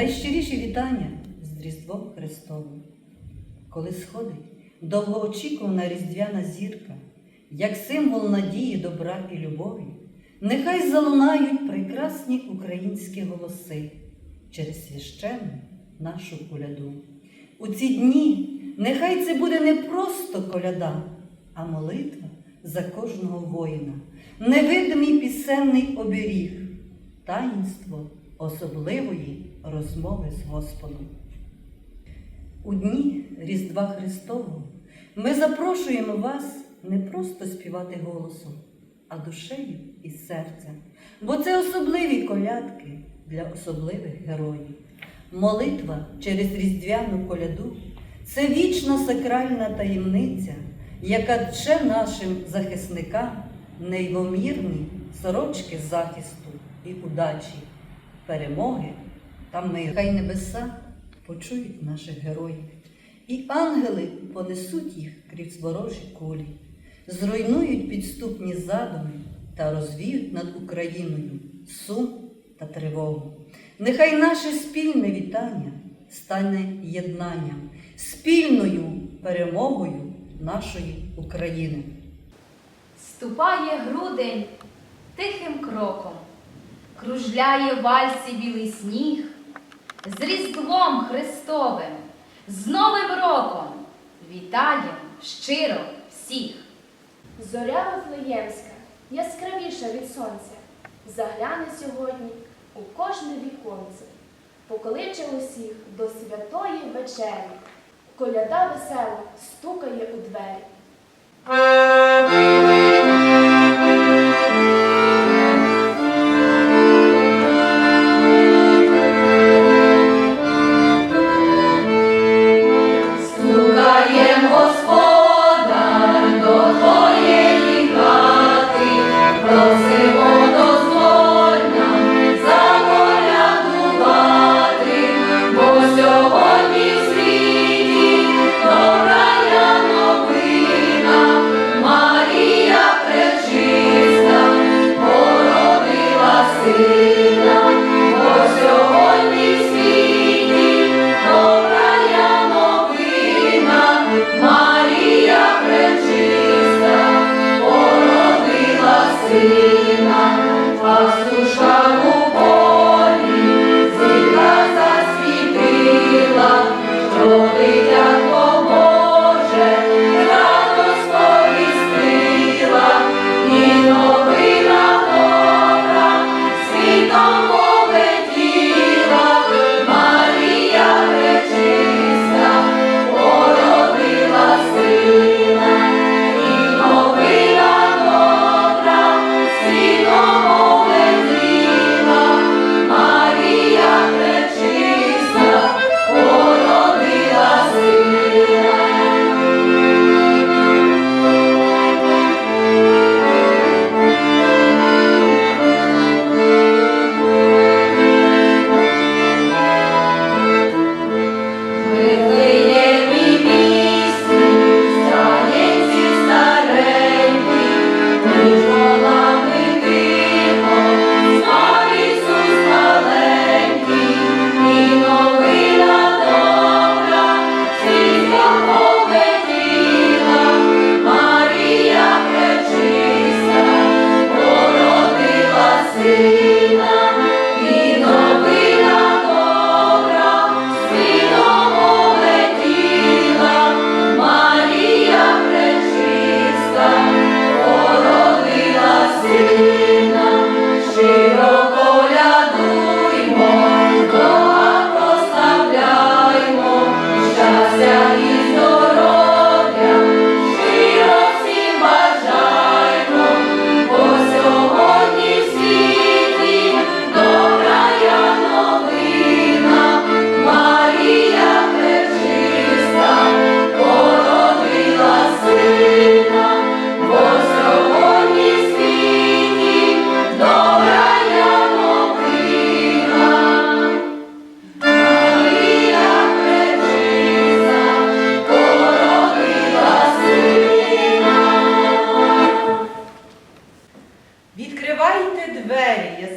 Найщиріші вітання з Різдвом Христовим. Коли сходить довгоочікувана різдвяна зірка, як символ надії, добра і любові, нехай залунають прекрасні українські голоси через священну нашу коляду. У ці дні нехай це буде не просто коляда, а молитва за кожного воїна, невидимий пісенний оберіг, таїнство особливої розмови з Господом. У дні Різдва Христового ми запрошуємо вас не просто співати голосом, а душею і серцем, бо це особливі колядки для особливих героїв. Молитва через різдвяну коляду це вічна сакральна таємниця, яка тче нашим захисникам неймовірні сорочки захисту і удачі, перемоги та миру. Хай небеса почують наших героїв, і ангели понесуть їх крізь ворожі кулі, зруйнують підступні задуми та розвіють над Україною сум та тривогу. Нехай наше спільне вітання стане єднанням, спільною перемогою нашої України. Ступає грудень тихим кроком, кружляє вальсі білий сніг, з Різдвом Христовим, з Новим роком вітаєм щиро всіх. Зоря Вифлеємська, яскравіша від сонця, загляне сьогодні у кожне віконце, покличе усіх до святої вечері. Коляда весела стукає у двері.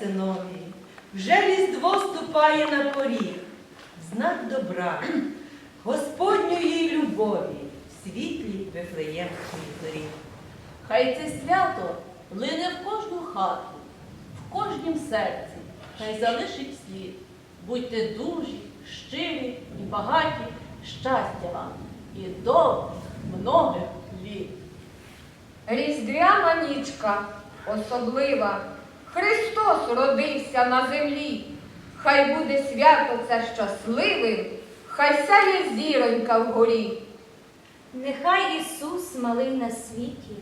синові, вже різдво ступає на поріг, знак добра, Господньої любові в світлі вифлеємській зорі. Хай це свято лине в кожну хату, в кожнім серці, хай залишить слід. Будьте дужі, щирі і багаті, щастя вам і довгих, многих літ. Різдвяна нічка особлива. Христос родився на землі. Хай буде свято це щасливим, хай сяє зіронька вгорі. Нехай Ісус малий на світі,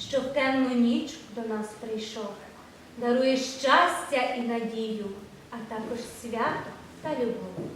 що в темну ніч до нас прийшов, дарує щастя і надію, а також свято та любов.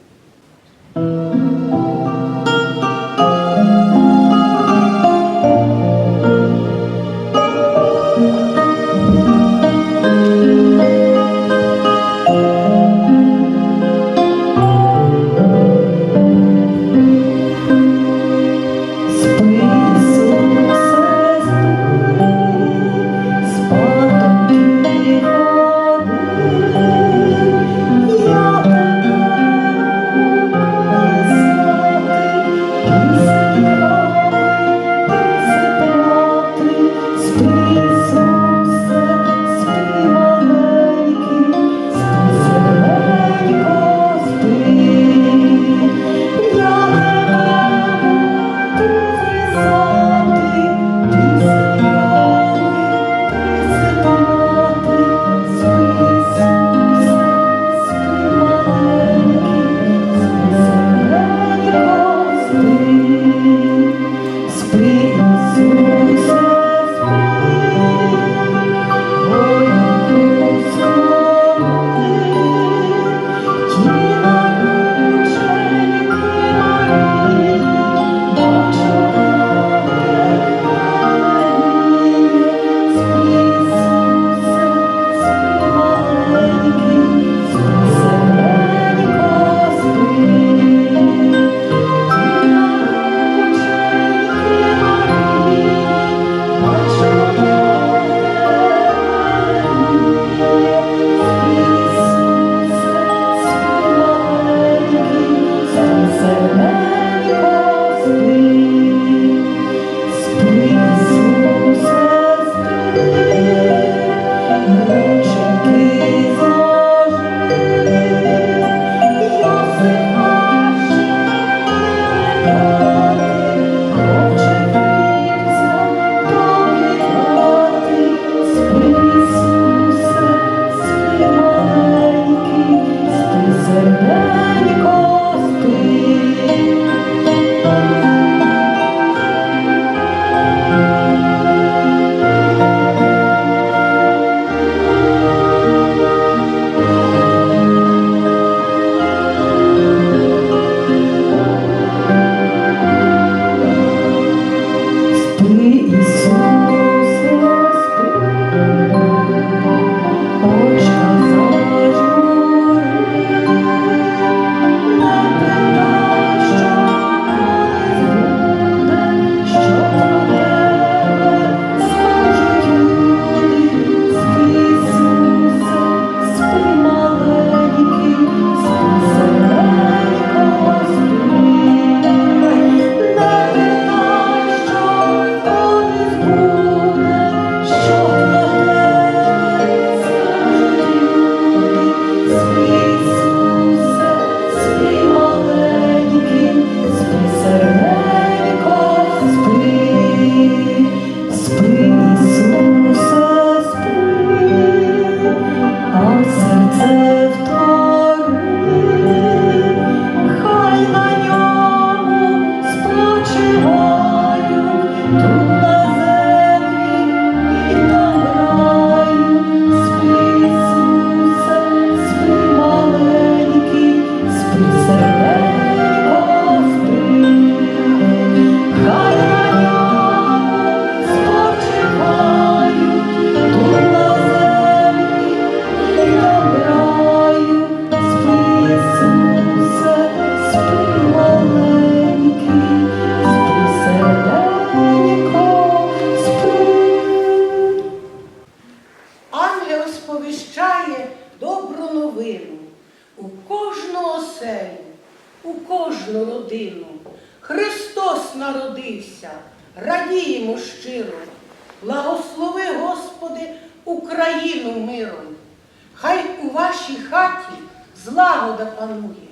Злагода панує,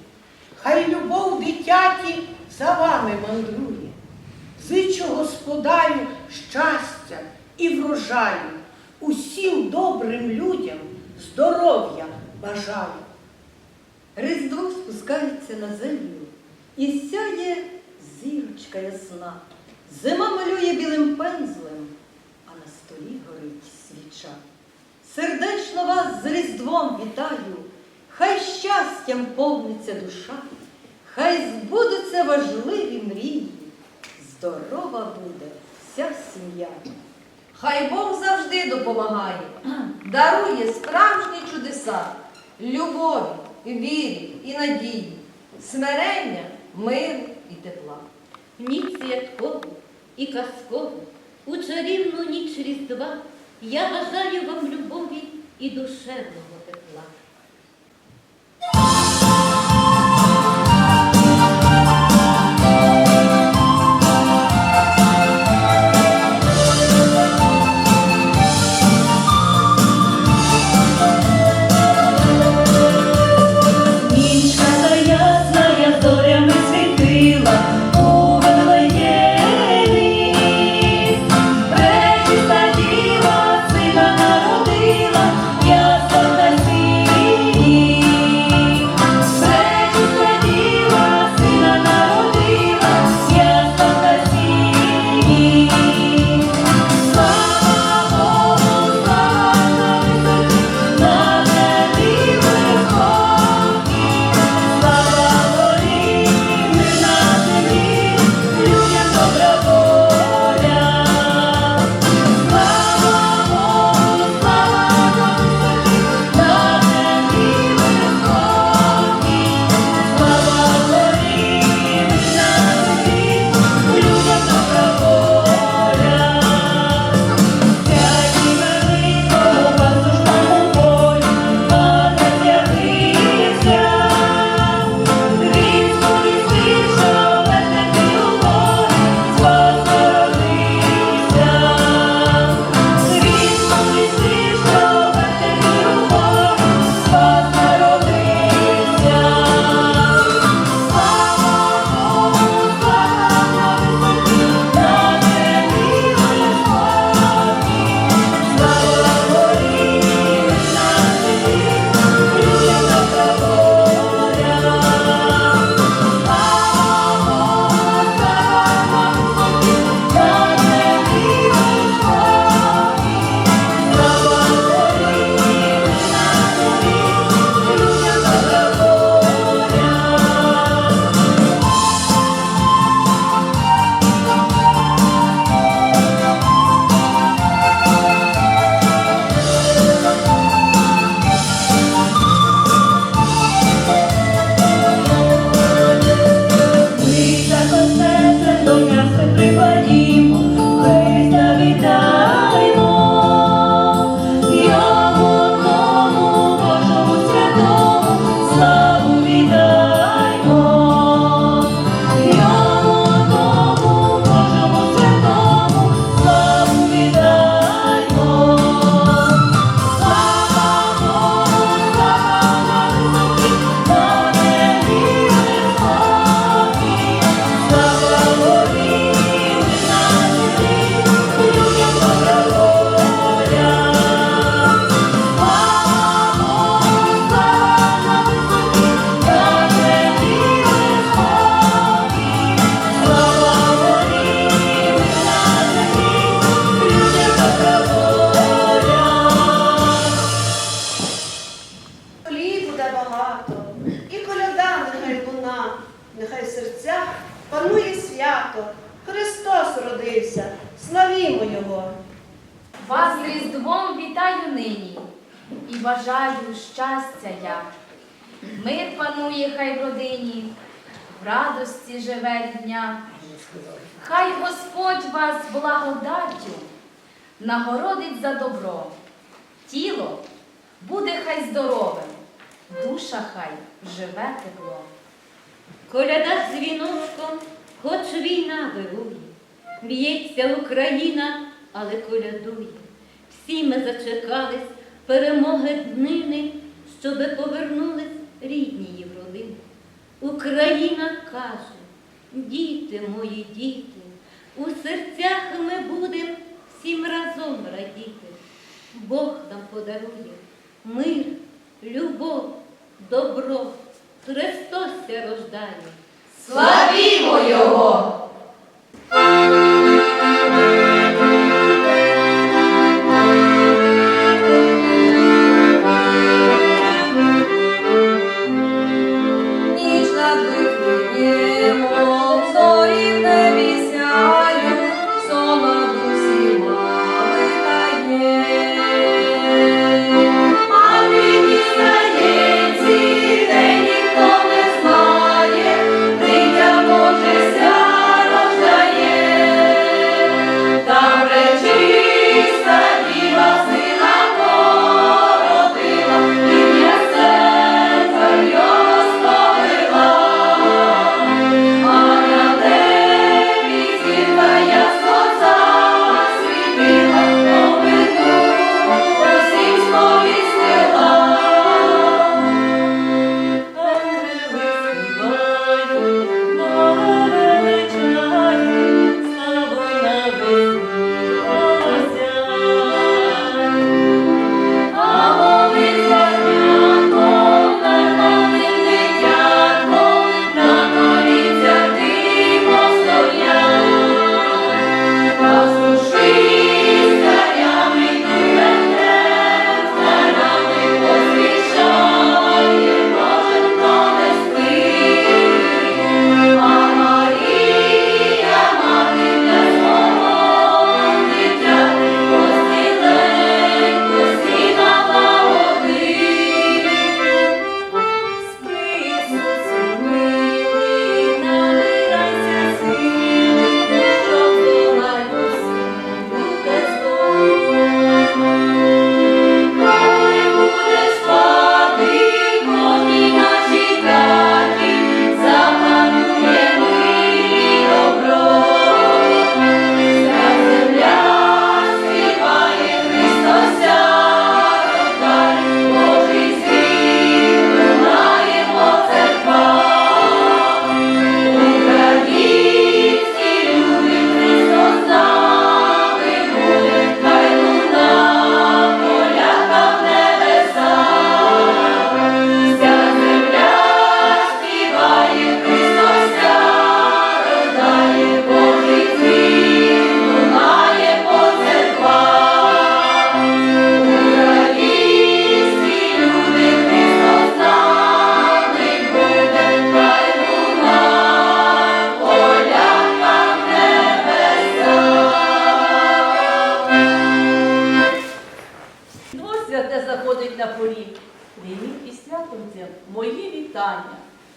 хай любов дитяті за вами мандрує. Зичу господарю щастя і врожаю, усім добрим людям здоров'я бажаю. Різдво спускається на землю, і сяє зірочка ясна. Зима малює білим пензлем, а на столі горить свіча. Сердечно вас з Різдвом вітаю, хай щастям повниться душа, хай збудуться важливі мрії, здорова буде вся сім'я. Хай Бог завжди допомагає, дарує справжні чудеса, любові, вірі і надії, смирення, миру і тепла. Ніч святкову і казкову, у чарівну ніч Різдва я бажаю вам любові і душевного тепла. бажаю щастя я, мир панує, хай в родині, в радості живе дня. Хай Господь вас благодаттю нагородить за добро. Тіло буде хай здоровим, душа хай живе тепло. Коляда з віночком, хоч війна вирує, б'ється Україна, але колядує. Всі ми зачекались перемоги днини, щоби повернулись рідні її в родину. Україна каже, діти мої, діти, у серцях ми будемо всім разом радіти. Бог нам подарує мир, любов, добро, Христос рождає. Славімо Його!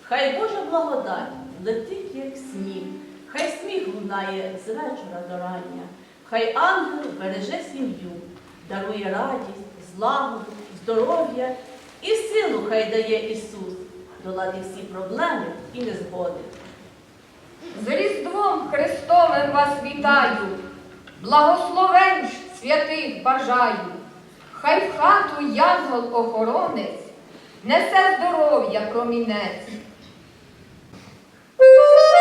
Хай Божа благодать летить, як сніг, хай сміх лунає з вечора до рання, хай ангел береже сім'ю, дарує радість, славу, здоров'я. І силу хай дає Ісус, долати всі проблеми і незгоди. З Різдвом Христовим вас вітаю, благословень святих бажаю, хай в хату янгол охоронець, несе здоров'я промінець. Woo!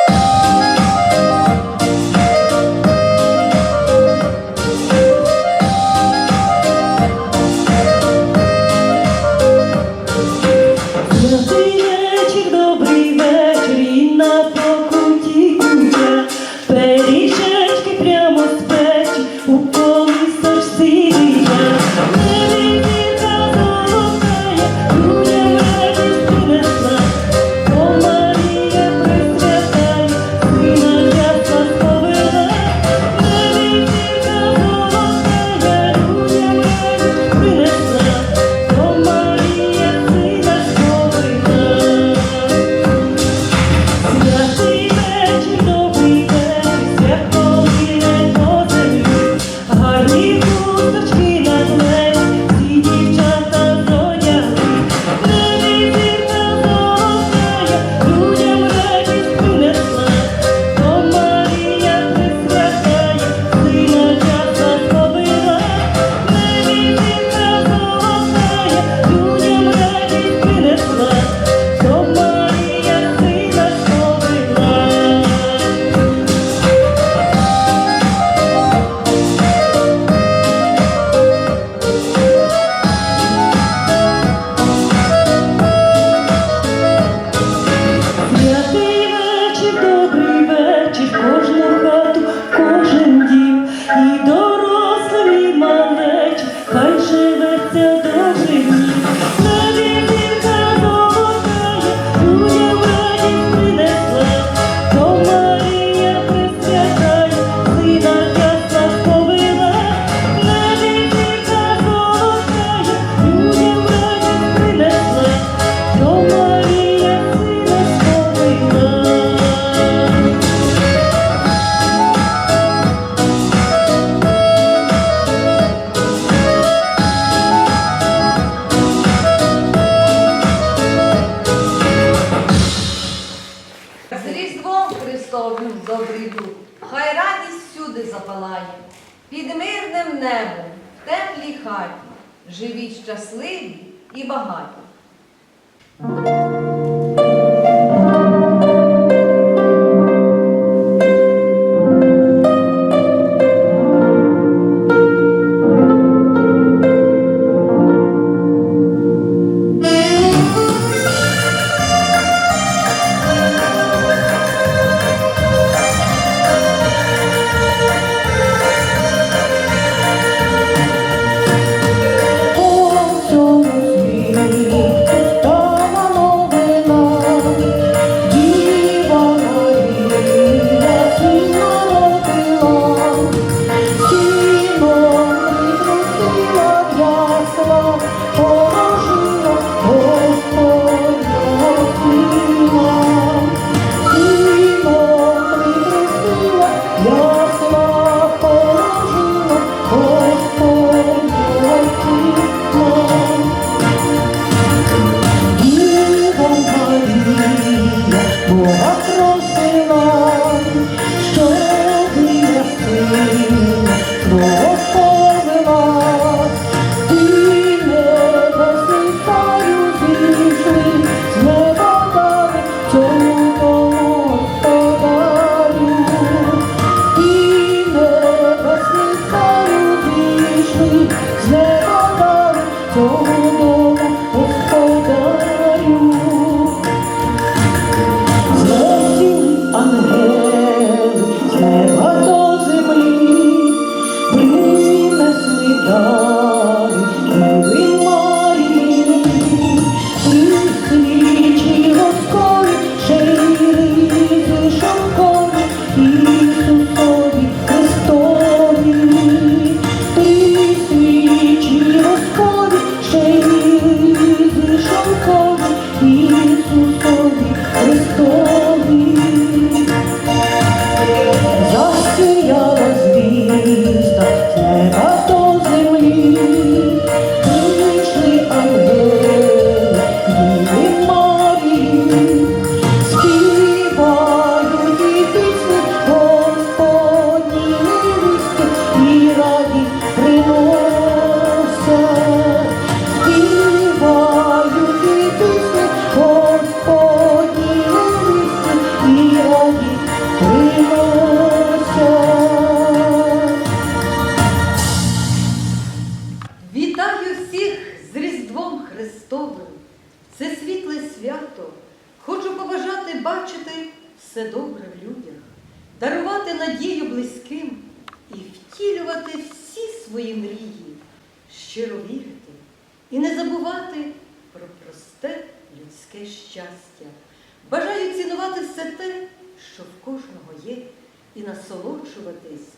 і насолоджуватись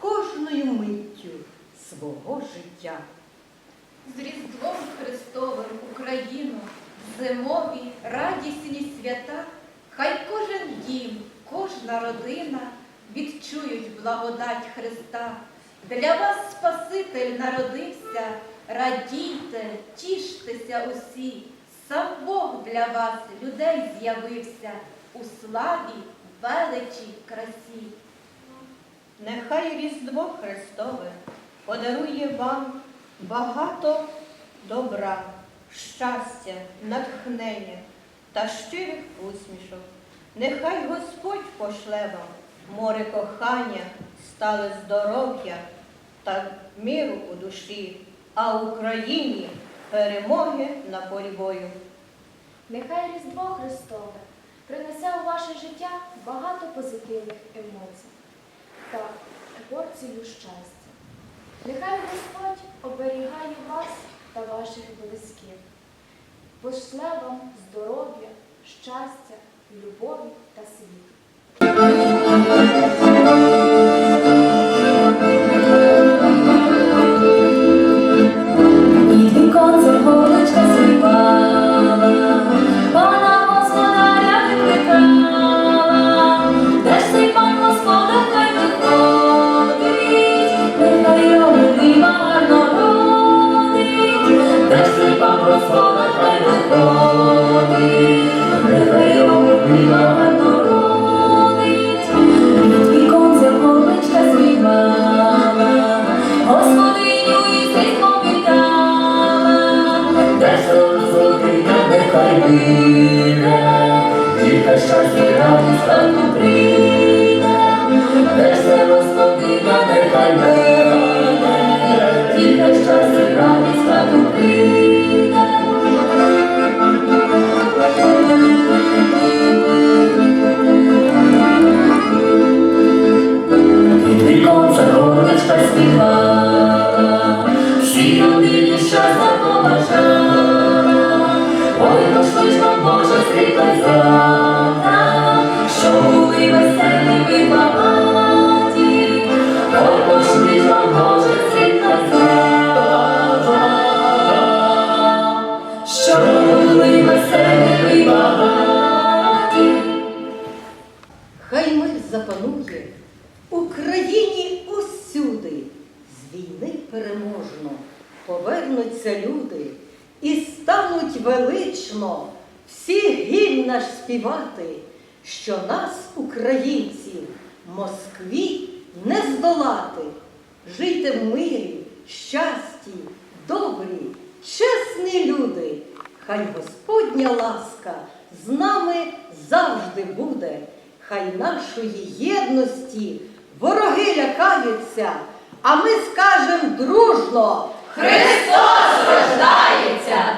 кожною миттю свого життя. З Різдвом Христовим Україну, зимові радісні свята, хай кожен дім, кожна родина відчують благодать Христа. Для вас Спаситель народився, радійте, тіштеся усі, сам Бог для вас, людей, з'явився у славі, величі, красі. Нехай Різдво Христове подарує вам багато добра, щастя, натхнення та щирих усмішок. Нехай Господь пошле вам море кохання, стале здоров'я та миру у душі, а Україні перемоги на полі бою. Нехай Різдво Христове принесе у ваше життя багато позитивних емоцій та порцію щастя. Нехай Господь оберігає вас та ваших близьких, пошле вам здоров'я, щастя, любові та світла. Вийде, тільки щастя і радість хату прийде, де все Господина нехай веде, тільки щастя і радість хату прийде. Віком загорничка співала, Хай мир запанує Україні усюди. З війни переможно повернуться люди і стануть велично всі гімн наш співати, що нас, українців, Москві не здолати. Жийте в мирі, щасті, добрі, чесні люди. Хай Господня ласка з нами завжди буде. Хай нашої єдності вороги лякаються, а ми скажем дружно Христос рождається!